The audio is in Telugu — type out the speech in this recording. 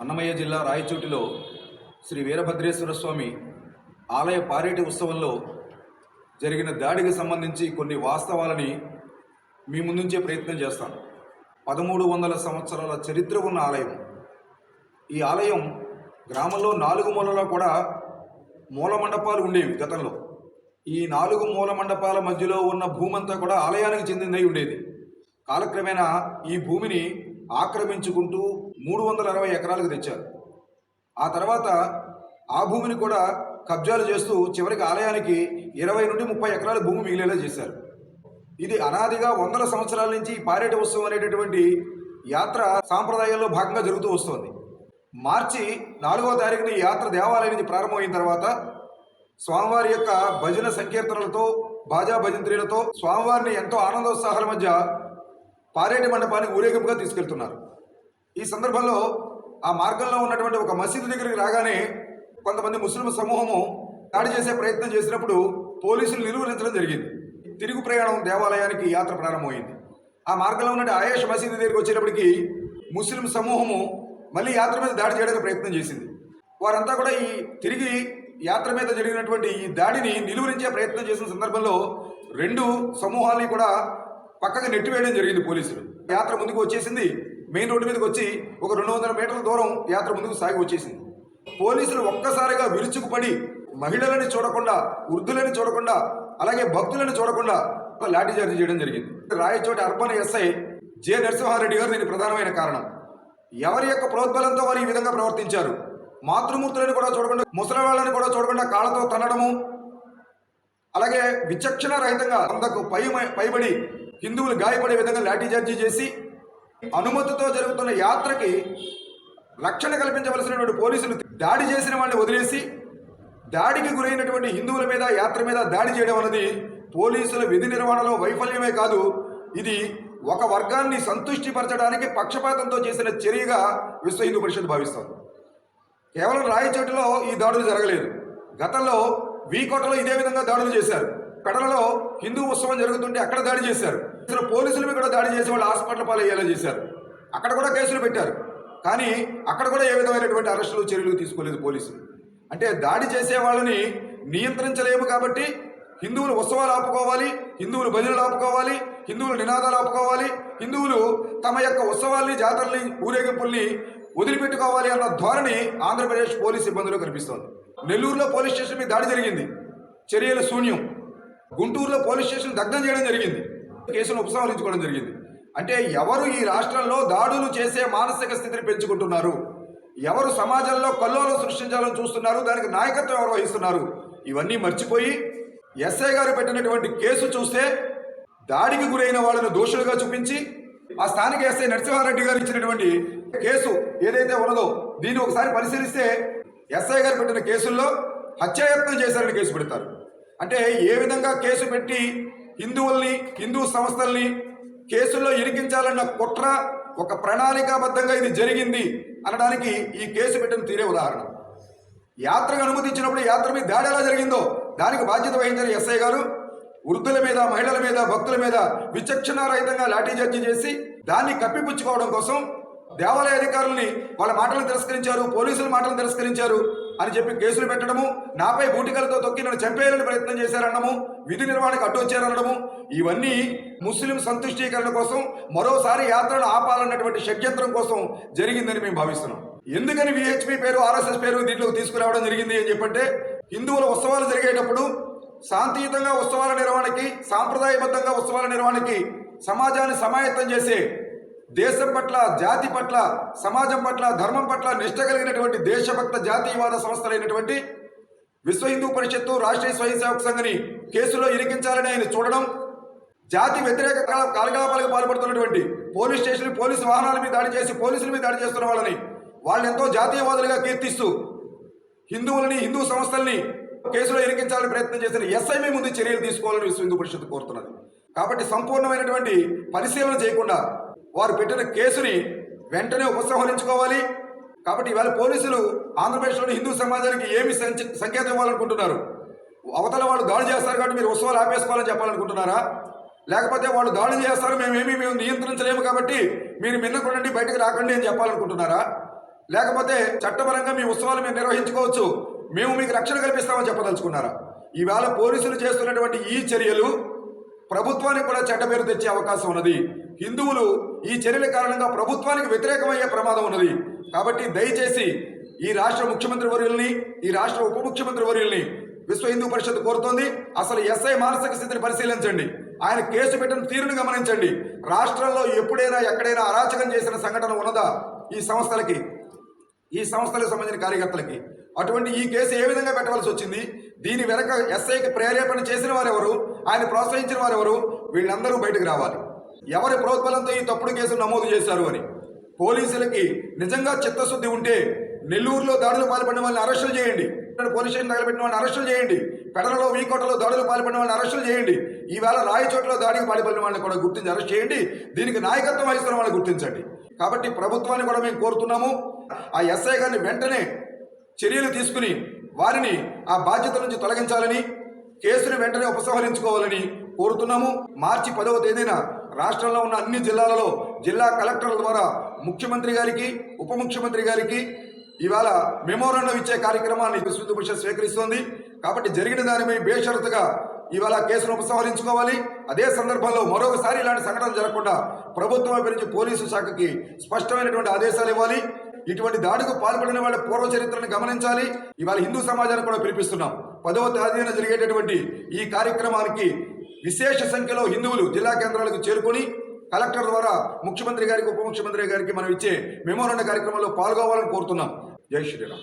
అన్నమయ్య జిల్లా రాయచోటిలో శ్రీ వీరభద్రేశ్వర స్వామి ఆలయ పారేటి ఉత్సవంలో జరిగిన దాడికి సంబంధించి కొన్ని వాస్తవాలని మీ ముందుంచే ప్రయత్నం చేస్తాను పదమూడు వందల సంవత్సరాల చరిత్ర ఉన్న ఆలయం. ఈ ఆలయం గ్రామంలో నాలుగు మూలలో కూడా మూల మండపాలు ఉండేవి గతంలో. ఈ నాలుగు మూల మండపాల మధ్యలో ఉన్న భూమంతా కూడా ఆలయానికి చెందిందై ఉండేది. కాలక్రమేణా ఈ భూమిని ఆక్రమించుకుంటూ మూడు వందల అరవై ఎకరాలకు తెచ్చారు. ఆ తర్వాత ఆ భూమిని కూడా కబ్జాలు చేస్తూ చివరికి ఆలయానికి ఇరవై నుండి ముప్పై ఎకరాల భూమి మిగిలేలా చేశారు. ఇది అనాదిగా వందల సంవత్సరాల నుంచి ఈ పారేట ఉత్సవం అనేటటువంటి యాత్ర సాంప్రదాయంలో భాగంగా జరుగుతూ వస్తోంది. మార్చి నాలుగో తారీఖున ఈ యాత్ర దేవాలయం నుంచి ప్రారంభమైన తర్వాత స్వామివారి యొక్క భజన సంకీర్తనలతో బాజా భజంత్రీలతో స్వామివారిని ఎంతో ఆనందోత్సాహాల మధ్య పారేటి మండపాన్ని ఊరేగింపుగా తీసుకెళ్తున్నారు. ఈ సందర్భంలో ఆ మార్గంలో ఉన్నటువంటి ఒక మసీదు దగ్గరికి రాగానే కొంతమంది ముస్లిం సమూహము దాడి చేసే ప్రయత్నం చేసినప్పుడు పోలీసులు నిలువరించడం జరిగింది. తిరుగు ప్రయాణం దేవాలయానికి యాత్ర ప్రారంభమైంది. ఆ మార్గంలో ఉన్న ఆయేష్ మసీదు దగ్గరికి వచ్చేటప్పటికి ముస్లిం సమూహము మళ్ళీ యాత్ర మీద దాడి చేయడానికి ప్రయత్నం చేసింది. వారంతా కూడా ఈ తిరిగి యాత్ర మీద జరిగినటువంటి ఈ దాడిని నిలువరించే ప్రయత్నం చేసిన సందర్భంలో రెండు సమూహాలని కూడా పక్కకి నెట్టివేయడం జరిగింది పోలీసులు. యాత్ర ముందుకు వచ్చేసింది. మెయిన్ రోడ్డు మీదకి వచ్చి ఒక రెండు వందల మీటర్ల దూరం యాత్ర ముందుకు సాగి వచ్చేసింది. పోలీసులు ఒక్కసారిగా విరుచుకుపడి మహిళలని చూడకుండా వృద్ధులని చూడకుండా అలాగే భక్తులను చూడకుండా లాఠీచార్జీ చేయడం జరిగింది. Rayachoti urban SI J Narasimha Reddy గారు దీని ప్రధానమైన కారణం. ఎవరి యొక్క ప్రోద్బలంతో వారు ఈ విధంగా ప్రవర్తించారు? మాతృమూర్తులను కూడా చూడకుండా ముసలి వాళ్ళని కూడా చూడకుండా కాళ్ళతో తన్నడము అలాగే విచక్షణ రహితంగా అందకు పై పైబడి హిందువులు గాయపడే విధంగా లాఠీచార్జీ చేసి అనుమతితో జరుగుతున్న యాత్రకి రక్షణ కల్పించవలసినటువంటి పోలీసులు దాడి చేసిన వాళ్ళని వదిలేసి దాడికి గురైనటువంటి హిందువుల మీద యాత్ర మీద దాడి చేయడం అనేది పోలీసుల విధి నిర్వహణలో వైఫల్యమే కాదు. ఇది ఒక వర్గాన్ని సంతుష్టిపరచడానికి పక్షపాతంతో చేసిన చర్యగా విశ్వ హిందూ పరిషత్ భావిస్తాం కేవలం రాయచోటిలో ఈ దాడులు జరగలేదు. గతంలో వీకోటలో ఇదే విధంగా దాడులు చేశారు. పెడలలో హిందూ ఉత్సవం జరుగుతుంటే అక్కడ దాడి చేశారు. అసలు పోలీసులు కూడా దాడి చేసి వాళ్ళు హాస్పిటల్ పాలయ్యేలా చేశారు. అక్కడ కూడా కేసులు పెట్టారు. కానీ అక్కడ కూడా ఏ విధమైనటువంటి అరెస్టులు చర్యలు తీసుకోలేదు పోలీసులు. అంటే దాడి చేసే వాళ్ళని నియంత్రించలేము కాబట్టి హిందువులు ఉత్సవాలు ఆపుకోవాలి హిందువులు భజనలు ఆపుకోవాలి హిందువులు నినాదాలు ఆపుకోవాలి హిందువులు తమ యొక్క ఉత్సవాల్ని జాతరల్ని ఊరేగింపుల్ని వదిలిపెట్టుకోవాలి అన్న ధోరణి ఆంధ్రప్రదేశ్ పోలీస్ ఇబ్బందులు కనిపిస్తోంది. నెల్లూరులో పోలీస్ స్టేషన్ మీద దాడి జరిగింది. చర్యలు శూన్యం. గుంటూరులో పోలీస్ స్టేషన్ దగ్ధం చేయడం జరిగింది. కేసును ఉపసంహరించుకోవడం జరిగింది. అంటే ఎవరు ఈ రాష్ట్రంలో దాడులు చేసే మానసిక స్థితిని పెంచుకుంటున్నారు? ఎవరు సమాజంలో కల్లోలు సృష్టించాలని చూస్తున్నారు? దానికి నాయకత్వం ఎవరు వహిస్తున్నారు? ఇవన్నీ మర్చిపోయి ఎస్ఐ గారు పెట్టినటువంటి కేసు చూస్తే దాడికి గురైన వాళ్ళను దోషులుగా చూపించి ఆ స్థానిక ఎస్ఐ నరసింహారెడ్డి గారు ఇచ్చినటువంటి కేసు ఏదైతే ఉన్నదో దీన్ని ఒకసారి పరిశీలిస్తే ఎస్ఐ గారు పెట్టిన కేసుల్లో హత్యాయత్నం చేశారని కేసు పెడతారు. అంటే ఏ విధంగా కేసు పెట్టి హిందువుల్ని హిందూ సంస్థల్ని కేసుల్లో ఇరికించాలన్న కుట్ర ఒక ప్రణాళికాబద్ధంగా ఇది జరిగింది అనడానికి ఈ కేసు పెట్టిన తీరే ఉదాహరణ. యాత్రకు అనుమతించినప్పుడు యాత్ర మీద దాడి ఎలా జరిగిందో దానికి బాధ్యత వహించిన ఎస్ఐ గారు. వృద్ధుల మీద మహిళల మీద భక్తుల మీద విచక్షణారహితంగా లాఠీచార్జీ చేసి దాన్ని కప్పిపుచ్చుకోవడం కోసం దేవాలయ అధికారుల్ని వాళ్ళ మాటలను తిరస్కరించారు పోలీసుల మాటలను తిరస్కరించారు. అని చెప్పి కేసులు పెట్టడము నాపై బూటికలతో తొక్కి నన్ను చంపేయాలని ప్రయత్నం చేశారనడము విధి నిర్వహణకు అడ్డు వచ్చారనడము ఇవన్నీ ముస్లిం సంతుష్టీకరణ కోసం మరోసారి యాత్రను ఆపాలన్నటువంటి షడ్యంత్రం కోసం జరిగిందని మేము భావిస్తున్నాం. ఎందుకని విహెచ్పి పేరు ఆర్ఎస్ఎస్ పేరు దీంట్లోకి తీసుకురావడం జరిగింది అని చెప్పంటే హిందువుల ఉత్సవాలు జరిగేటప్పుడు శాంతియుతంగా ఉత్సవాల నిర్వహణకి సాంప్రదాయబద్ధంగా ఉత్సవాల నిర్వహణకి సమాజాన్ని సమాయత్తం చేసే దేశం పట్ల జాతి పట్ల సమాజం పట్ల ధర్మం పట్ల నిష్ట కలిగినటువంటి దేశభక్త జాతీయవాద సంస్థలైనటువంటి విశ్వ హిందూ పరిషత్తు రాష్ట్రీయ స్వయం సేవక సంఘని కేసులో ఇరికించాలని ఆయన చూడడం జాతి వ్యతిరేక కార్యకలాపాలకు పాల్పడుతున్నటువంటి పోలీస్ స్టేషన్ పోలీసు వాహనాల మీద దాడి చేసి పోలీసుల మీద దాడి చేస్తున్న వాళ్ళని వాళ్ళు ఎంతో జాతీయవాదులుగా కీర్తిస్తూ హిందువులని హిందూ సంస్థల్ని కేసులో ఇరికించాలని ప్రయత్నం చేసిన ఎస్ఐ ముందు చర్యలు తీసుకోవాలని విశ్వ హిందూ పరిషత్ కోరుతున్నది. కాబట్టి సంపూర్ణమైనటువంటి పరిశీలన చేయకుండా వారు పెట్టిన కేసుని వెంటనే ఉపసంహరించుకోవాలి. కాబట్టి ఇవాళ పోలీసులు ఆంధ్రప్రదేశ్లోని హిందూ సమాజానికి ఏమి సంకేతం ఇవ్వాలనుకుంటున్నారు? అవతల వాళ్ళు దాడి చేస్తారు కాబట్టి మీరు ఉత్సవాలు ఆపేసుకోవాలని చెప్పాలనుకుంటున్నారా? లేకపోతే వాళ్ళు దాడులు చేస్తారు మేమేమీ మేము నియంత్రించలేము కాబట్టి మీరు మిన్నకుండండి బయటకు రాకండి అని చెప్పాలనుకుంటున్నారా? లేకపోతే చట్టపరంగా మీ ఉత్సవాలు మేము నిర్వహించుకోవచ్చు మేము మీకు రక్షణ కల్పిస్తామని చెప్పదలుచుకున్నారా? ఈవేళ పోలీసులు చేస్తున్నటువంటి ఈ చర్యలు ప్రభుత్వానికి కూడా చెడ్డ పేరు తెచ్చే అవకాశం ఉన్నది. హిందువులు ఈ చర్యల కారణంగా ప్రభుత్వానికి వ్యతిరేకమయ్యే ప్రమాదం ఉన్నది. కాబట్టి దయచేసి ఈ రాష్ట్ర ముఖ్యమంత్రి వర్యుల్ని ఈ రాష్ట్ర ఉప ముఖ్యమంత్రి వర్యుల్ని విశ్వ హిందూ పరిషత్ కోరుతోంది. అసలు ఎస్ఐ మానసిక స్థితిని పరిశీలించండి. ఆయన కేసు పెట్టిన తీరును గమనించండి. రాష్ట్రంలో ఎప్పుడైనా ఎక్కడైనా అరాచకం చేసిన సంఘటన ఉన్నదా ఈ సంస్థలకి? ఈ సంస్థలకు సంబంధించిన కార్యకర్తలకి. అటువంటి ఈ కేసు ఏ విధంగా పెట్టవలసి వచ్చింది? దీని వెనక ఎస్ఐకి ప్రేరేపణ చేసిన వారెవరు? ఆయన ప్రోత్సహించిన వారెవరు? వీళ్ళందరూ బయటకు రావాలి. ఎవరి ప్రోత్బలంతో ఈ తప్పుడు కేసులు నమోదు చేశారు అని? పోలీసులకి నిజంగా చిత్తశుద్ధి ఉంటే నెల్లూరులో దాడులు పాల్పడిన వాళ్ళని అరెస్టులు చేయండి. పోలీస్ స్టేషన్ తగలబెట్టిన వాళ్ళని అరెస్టులు చేయండి. పెడలలో వీకోటలో దాడులు పాల్పడిన వాళ్ళని అరెస్టులు చేయండి. ఈవేళ రాయచోట్ల దాడికి పాల్పడిన వాళ్ళని కూడా గుర్తించి అరెస్ట్ చేయండి. దీనికి నాయకత్వం వహిస్తున్న వాళ్ళని గుర్తించండి. కాబట్టి ప్రభుత్వాన్ని కూడా మేము కోరుతున్నాము. ఆ ఎస్ఐ గారిని వెంటనే చర్యలు తీసుకుని వారిని ఆ బాధ్యత నుంచి తొలగించాలని కేసును వెంటనే ఉపసంహరించుకోవాలని కోరుతున్నాము. మార్చి పదవ తేదీన రాష్ట్రంలో ఉన్న అన్ని జిల్లాలలో జిల్లా కలెక్టర్ల ద్వారా ముఖ్యమంత్రి గారికి ఉప ముఖ్యమంత్రి గారికి ఇవాళ మెమోరాండం ఇచ్చే కార్యక్రమాన్ని విశ్వ స్వీకరిస్తోంది. కాబట్టి జరిగిన దానిపై బేషరతుగా ఇవాళ కేసును ఉపసంహరించుకోవాలి. అదే సందర్భంలో మరొకసారి ఇలాంటి సంఘటన జరగకుండా ప్రభుత్వం గురించి పోలీసు శాఖకి స్పష్టమైనటువంటి ఆదేశాలు ఇవ్వాలి. ఇటువంటి దాడికి పాల్పడిన వాళ్ళ పూర్వ చరిత్రను గమనించాలి. ఇవాళ హిందూ సమాజాన్ని కూడా పిలిపిస్తున్నాం. పదవ తేదీన జరిగేటటువంటి ఈ కార్యక్రమానికి విశేష సంఖ్యలో హిందువులు జిల్లా కేంద్రాలకు చేరుకొని కలెక్టర్ ద్వారా ముఖ్యమంత్రి గారికి ఉప ముఖ్యమంత్రి గారికి మనం ఇచ్చే మెమోరాండ కార్యక్రమంలో పాల్గొవాలని కోరుతున్నాం. జై శ్రీరామ్.